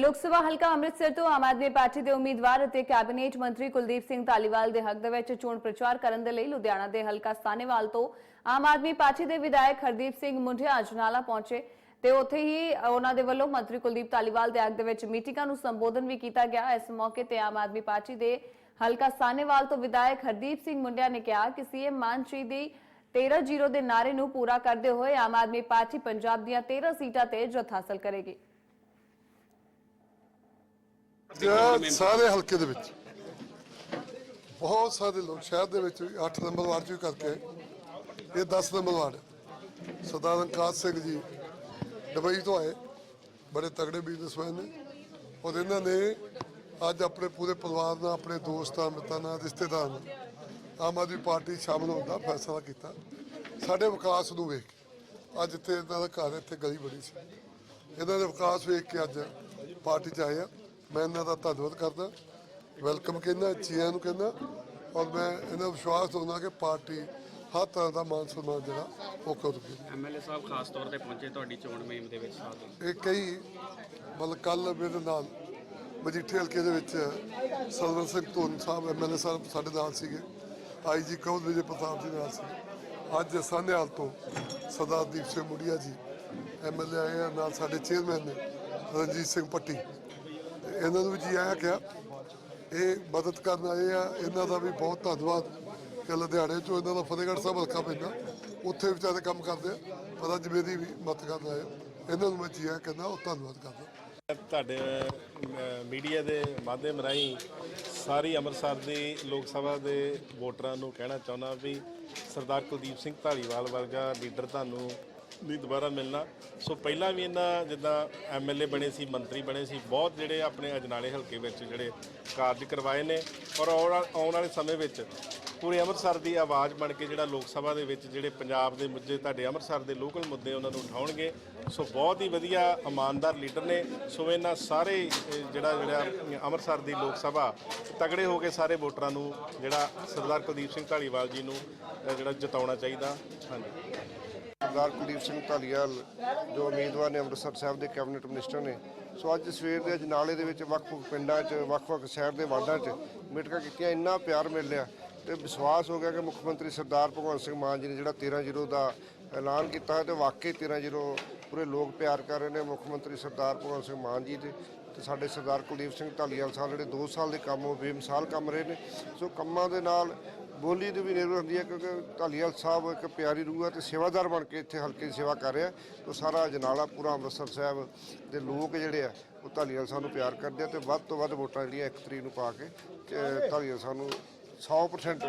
ਲੋਕ ਸਭਾ ਹਲਕਾ ਅੰਮ੍ਰਿਤਸਰ ਤੋਂ ਆਮ ਆਦਮੀ ਪਾਰਟੀ ਦੇ ਉਮੀਦਵਾਰ ਅਤੇ ਕੈਬਨਿਟ ਮੰਤਰੀ ਕੁਲਦੀਪ ਸਿੰਘ ਧਾਲੀਵਾਲ ਦੇ ਹੱਕ ਦੇ ਵਿੱਚ ਚੋਣ ਪ੍ਰਚਾਰ ਕਰਨ ਦੇ ਲਈ ਲੁਧਿਆਣਾ ਦੇ ਹਲਕਾ ਸਾਨੇਵਾਲ ਤੋਂ ਆਮ ਆਦਮੀ ਪਾਰਟੀ ਦੇ ਵਿਧਾਇਕ ਹਰਦੀਪ ਸਿੰਘ ਮੁੰਡਿਆ ਅਜਨਾਲਾ ਪਹੁੰਚੇ ਤੇ ਉੱਥੇ ਹੀ ਉਹਨਾਂ ਦੇ ਵੱਲੋਂ ਮੰਤਰੀ ਕੁਲਦੀਪ ਧਾਲੀਵਾਲ ਦੇ ਹੱਕ ਦੇ ਵਿੱਚ ਮੀਟਿੰਗਾਂ ਨੂੰ ਸੰਬੋਧਨ ਵੀ ਕੀਤਾ ਗਿਆ ਇਸ ਮੌਕੇ ਤੇ ਆਮ ਆਦਮੀ ਪਾਰਟੀ ਦੇ ਹਲਕਾ ਸਾਨੇਵਾਲ ਤੋਂ ਵਿਧਾਇਕ ਹਰਦੀਪ ਸਿੰਘ ਮੁੰਡਿਆ ਨੇ ਕਿਹਾ ਕਿ ਸੀਐਮ ਮਾਨ ਜੀ ਦੀ 13-0 ਦੇ ਨਾਰੇ ਨੂੰ ਪੂਰਾ ਕਰਦੇ ਹੋਏ ਆਮ ਆਦਮੀ ਪਾਰਟੀ ਪੰਜਾਬ ਦੀਆਂ 13 ਸੀਟਾਂ ਤੇ ਜਿੱਤ ਹਾਸਲ ਕਰੇਗੀ ਜਾਂ ਸਾਰੇ ਹਲਕੇ ਦੇ ਵਿੱਚ ਬਹੁਤ ਸਾਰੇ ਲੋਕ ਸ਼ਹਿਰ ਦੇ ਵਿੱਚ 8 ਨੰਬਰ ਵਾਰਡ ਚ ਵੀ ਕਰਕੇ। ਇਹ 10 number ward. Sardar Ankat Singh ji Dubai ਤੋਂ ਆਏ ਬੜੇ ਤਗੜੇ ਬਿਜ਼ਨਸਮੈਨ ਨੇ ਔਰ ਇਹਨਾਂ ਨੇ ਅੱਜ ਆਪਣੇ ਪੂਰੇ ਪਰਿਵਾਰ ਨਾਲ ਆਪਣੇ ਦੋਸਤਾਂ ਮਿੱਤਰਾਂ ਨਾਲ ਰਿਸ਼ਤੇਦਾਰਾਂ ਨਾਲ ਆਮ ਆਦਮੀ ਪਾਰਟੀ ਸ਼ਾਮਲ ਹੋਣ ਦਾ ਫੈਸਲਾ ਕੀਤਾ ਸਾਡੇ ਵਿਕਾਸ ਨੂੰ ਵੇਖ ਕੇ ਅੱਜ ਇੱਥੇ ਇਹਨਾਂ ਦਾ ਘਰ ਇੱਥੇ ਗਲੀ ਬਣੀ ਸੀ ਇਹਨਾਂ ਦੇ ਵਿਕਾਸ ਵੇਖ ਕੇ ਅੱਜ ਪਾਰਟੀ 'ਚ ਆਏ ਆ ਮੈਂ ਇਹਨਾਂ ਦਾ ਧੰਨਵਾਦ ਕਰਦਾ ਵੈਲਕਮ ਕਹਿੰਦਾ ਚੀਆਂ ਨੂੰ ਕਹਿੰਦਾ ਔਰ ਮੈਂ ਇਹਨਾਂ ਨੂੰ ਵਿਸ਼ਵਾਸ ਦਿੰਦਾ ਕਿ ਪਾਰਟੀ ਹਰ ਤਰ੍ਹਾਂ ਦਾ ਮਾਨ ਸਨਮਾਨ ਜਿਹੜਾ ਉਹ ਕਰੂਗੀ ਐਮਐਲਏ ਸਾਹਿਬ ਖਾਸ ਤੌਰ ਤੇ ਪਹੁੰਚੇ ਤੁਹਾਡੀ ਚੋਣ ਮੁਹਿੰਮ ਦੇ ਵਿੱਚ ਸਾਥ ਦੇਣ। ਇਹ ਕਈ ਮਤਲਬ ਕੱਲ ਮੇਰੇ ਨਾਲ ਮਜੀਠੇ ਹਲਕੇ ਦੇ ਵਿੱਚ ਸਰਵਨ ਸਿੰਘ ਧੁੰਨ ਸਾਹਿਬ ਐਮਐਲਏ ਸਾਹਿਬ ਸਾਡੇ ਨਾਲ ਸੀਗੇ ਆਈਜੀ ਕੌਦ ਵਿਜੇ ਪ੍ਰਤਾਪ ਜੀ ਨਾਲ ਸੀ। ਅੱਜ ਸਾਨੇਹਾਲ ਤੋਂ ਸਰਦਾਰ ਦੀਪ ਸਿੰਘ ਮੁੰਡੀਆ ਜੀ ਐਮਐਲਏ ਆਏ ਨਾਲ ਸਾਡੇ ਚੇਅਰਮੈਨ ਨੇ ਰਣਜੀਤ ਸਿੰਘ ਪੱਟੀ ਇਹਨਾਂ ਨੂੰ ਵੀ ਜੀ ਆਇਆ ਕਿਹਾ, ਇਹ ਮਦਦ ਕਰਨ ਆਏ ਆ, ਇਹਨਾਂ ਦਾ ਵੀ ਬਹੁਤ ਧੰਨਵਾਦ। ਕਿ ਲੁਧਿਆਣੇ ਚੋਂ ਇਹਨਾਂ ਦਾ ਫਤਿਹਗੜ੍ਹ ਸਾਹਿਬ ਹਲਕਾ ਪੈਂਦਾ, ਉੱਥੇ ਵਿਚਾਰੇ ਕੰਮ ਕਰਦੇ ਆ ਪਰ ਅੱਜ ਮੇਰੀ ਵੀ ਮਦਦ ਕਰਨ ਆਏ ਇਹਨਾਂ ਨੂੰ ਮੈਂ ਜੀ ਆਇਆ ਕਹਿੰਦਾ, ਉਹ ਧੰਨਵਾਦ ਕਰਦਾ ਤੁਹਾਡੇ ਮੀਡੀਆ ਦੇ ਮਾਧਿਅਮ ਰਾਹੀਂ ਸਾਰੀ ਅੰਮ੍ਰਿਤਸਰ ਦੀ ਲੋਕ ਸਭਾ ਦੇ ਵੋਟਰਾਂ ਨੂੰ ਕਹਿਣਾ ਚਾਹੁੰਦਾ ਵੀ ਸਰਦਾਰ ਕੁਲਦੀਪ ਸਿੰਘ ਧਾਲੀਵਾਲ ਵਰਗਾ ਲੀਡਰ ਤੁਹਾਨੂੰ ਨਹੀਂ ਦੁਬਾਰਾ ਮਿਲਣਾ। ਸੋ ਪਹਿਲਾਂ ਵੀ ਇਹਨਾਂ ਜਿੱਦਾਂ ਐਮਐਲਏ ਬਣੇ ਸੀ, ਮੰਤਰੀ ਬਣੇ ਸੀ, ਬਹੁਤ ਜਿਹੜੇ ਆਪਣੇ ਅਜਨਾਲੇ ਹਲਕੇ ਵਿੱਚ ਜਿਹੜੇ ਕਾਰਜ ਕਰਵਾਏ ਨੇ। ਔਰ ਆਉਣ ਆਉਣ ਵਾਲੇ ਸਮੇਂ ਵਿੱਚ ਪੂਰੇ ਅੰਮ੍ਰਿਤਸਰ ਦੀ ਆਵਾਜ਼ ਬਣ ਕੇ ਜਿਹੜਾ ਲੋਕ ਸਭਾ ਦੇ ਵਿੱਚ ਜਿਹੜੇ ਪੰਜਾਬ ਦੇ ਮੁੱਦੇ, ਤੁਹਾਡੇ ਅੰਮ੍ਰਿਤਸਰ ਦੇ ਲੋਕਲ ਮੁੱਦੇ ਉਹਨਾਂ ਨੂੰ ਉਠਾਉਣਗੇ। ਸੋ ਬਹੁਤ ਹੀ ਵਧੀਆ ਇਮਾਨਦਾਰ ਲੀਡਰ ਨੇ। ਸੋ ਇਹਨਾਂ ਸਾਰੇ ਜਿਹੜਾ ਜਿਹੜਾ ਅੰਮ੍ਰਿਤਸਰ ਦੀ ਲੋਕ ਸਭਾ ਤਗੜੇ ਹੋ ਕੇ ਸਾਰੇ ਵੋਟਰਾਂ ਨੂੰ, ਜਿਹੜਾ ਸਰਦਾਰ ਕੁਲਦੀਪ ਸਿੰਘ ਢਾਲੀਵਾਲ ਜੀ ਨੂੰ ਜਿਹੜਾ ਜਿਤਾਉਣਾ ਚਾਹੀਦਾ। ਹਾਂਜੀ। ਸਰਦਾਰ ਕੁਲਦੀਪ ਸਿੰਘ ਧਾਲੀਵਾਲ, ਜੋ ਉਮੀਦਵਾਰ ਨੇ ਅੰਮ੍ਰਿਤਸਰ ਸਾਹਿਬ ਦੇ ਕੈਬਨਿਟ ਮਿਨਿਸਟਰ ਨੇ। ਸੋ ਅੱਜ ਸਵੇਰ ਦੇ ਅਜਨਾਲੇ ਦੇ ਵਿੱਚ ਵੱਖ-ਵੱਖ ਪਿੰਡਾਂ 'ਚ, ਵੱਖ-ਵੱਖ ਸ਼ਹਿਰ ਦੇ ਵਾਰਡਾਂ 'ਚ ਮੀਟਿੰਗਾਂ ਕੀਤੀਆਂ। ਇੰਨਾ ਪਿਆਰ ਮਿਲ ਰਿਹਾ। ਤੇ ਵਿਸ਼ਵਾਸ ਹੋ ਗਿਆ ਕਿ ਮੁੱਖ ਮੰਤਰੀ ਸਰਦਾਰ ਭਗਵੰਤ ਸਿੰਘ ਮਾਨ ਜੀ ਨੇ ਜਿਹੜਾ 13-0 ਦਾ ਐਲਾਨ ਕੀਤਾ ਹੈ ਤੇ ਵਾਕਈ 13-0 ਪੂਰੇ ਲੋਕ ਪਿਆਰ ਕਰ ਰਹੇ ਨੇ ਮੁੱਖ ਮੰਤਰੀ ਸਰਦਾਰ ਭਗਵੰਤ ਸਿੰਘ ਮਾਨ ਜੀ ਦੇ ਤੇ ਸਾਡੇ ਸਰਦਾਰ ਕੁਲਦੀਪ ਸਿੰਘ ਧਾਲੀਵਾਲ ਸਾਹਿਬ ਜਿਹੜੇ 2 ਸਾਲ ਦੇ ਕੰਮ, ਉਹ ਬੇਮਿਸਾਲ ਕੰਮ ਰਹੇ ਨੇ। ਸੋ ਕੰਮਾਂ ਦੇ ਨਾਲ ਬੋਲੀ ਦੀ ਵੀ ਨਿਰਭਰ ਹੁੰਦੀ ਹੈ ਕਿਉਂਕਿ ਢਾਲੀਵਾਲ ਸਾਹਿਬ ਇੱਕ ਪਿਆਰੀ ਰੂਹ ਹੈ ਤੇ ਸੇਵਾਦਾਰ ਬਣ ਕੇ ਇੱਥੇ ਹਲਕੇ ਦੀ ਸੇਵਾ ਕਰ ਰਿਹਾ ਤੋਂ ਸਾਰਾ ਜਨਾਲਾ ਪੂਰਾ ਅੰਮ੍ਰਿਤਸਰ ਸਾਹਿਬ ਦੇ ਲੋਕ ਜਿਹੜੇ ਆ, ਉਹ ਢਾਲੀਵਾਲ ਸਾਹਿਬ ਨੂੰ ਪਿਆਰ ਕਰਦੇ ਆ ਤੇ ਵੱਧ ਤੋਂ ਵੱਧ ਵੋਟਾਂ ਜਿਹੜੀਆਂ ਇੱਕ ਤਰੀਕ ਨੂੰ ਪਾ ਕੇ ਤੇ ਢਾਲੀਵਾਲ ਸਾਹਿਬ ਨੂੰ 100%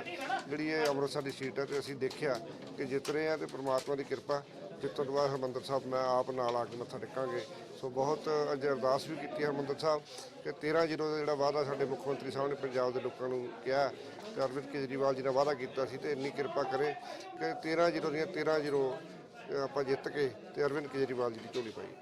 ਜਿਹੜੀ ਇਹ ਅੰਮ੍ਰਿਤਸਰ ਦੀ ਸੀਟ ਹੈ ਤੇ ਅਸੀਂ ਦੇਖਿਆ ਕਿ ਜਿੱਤ ਰਹੇ ਆ ਤੇ ਪ੍ਰਮਾਤਮਾ ਦੀ ਕਿਰਪਾ ਜਿੱਤਣ ਤੋਂ ਬਾਅਦ ਹਰਮੰਦਰ ਸਾਹਿਬ ਮੈਂ ਆਪ ਨਾਲ ਆ ਕੇ ਮੱਥਾ ਟੇਕਾਂਗੇ। ਸੋ ਬਹੁਤ ਅੱਜ ਅਰਦਾਸ ਵੀ ਕੀਤੀ ਹੈ ਹਰਮੰਦਰ ਸਾਹਿਬ ਕਿ 13 ਜ਼ੀਰੋ ਦਾ ਜਿਹੜਾ ਵਾਅਦਾ ਸਾਡੇ ਮੁੱਖ ਮੰਤਰੀ ਸਾਹਿਬ ਨੇ ਪੰਜਾਬ ਦੇ ਲੋਕਾਂ ਨੂੰ ਕਿਹਾ ਤੇ ਅਰਵਿੰਦ ਕੇਜਰੀਵਾਲ ਜੀ ਨੇ ਵਾਅਦਾ ਕੀਤਾ ਸੀ ਤੇ ਇੰਨੀ ਕਿਰਪਾ ਕਰੇ ਕਿ 13 ਜ਼ੀਰੋ ਦੀਆਂ 13 ਜ਼ੀਰੋ ਆਪਾਂ ਜਿੱਤ ਕੇ ਤੇ ਅਰਵਿੰਦ ਕੇਜਰੀਵਾਲ ਜੀ ਦੀ ਝੋਲੀ ਪਾਈ।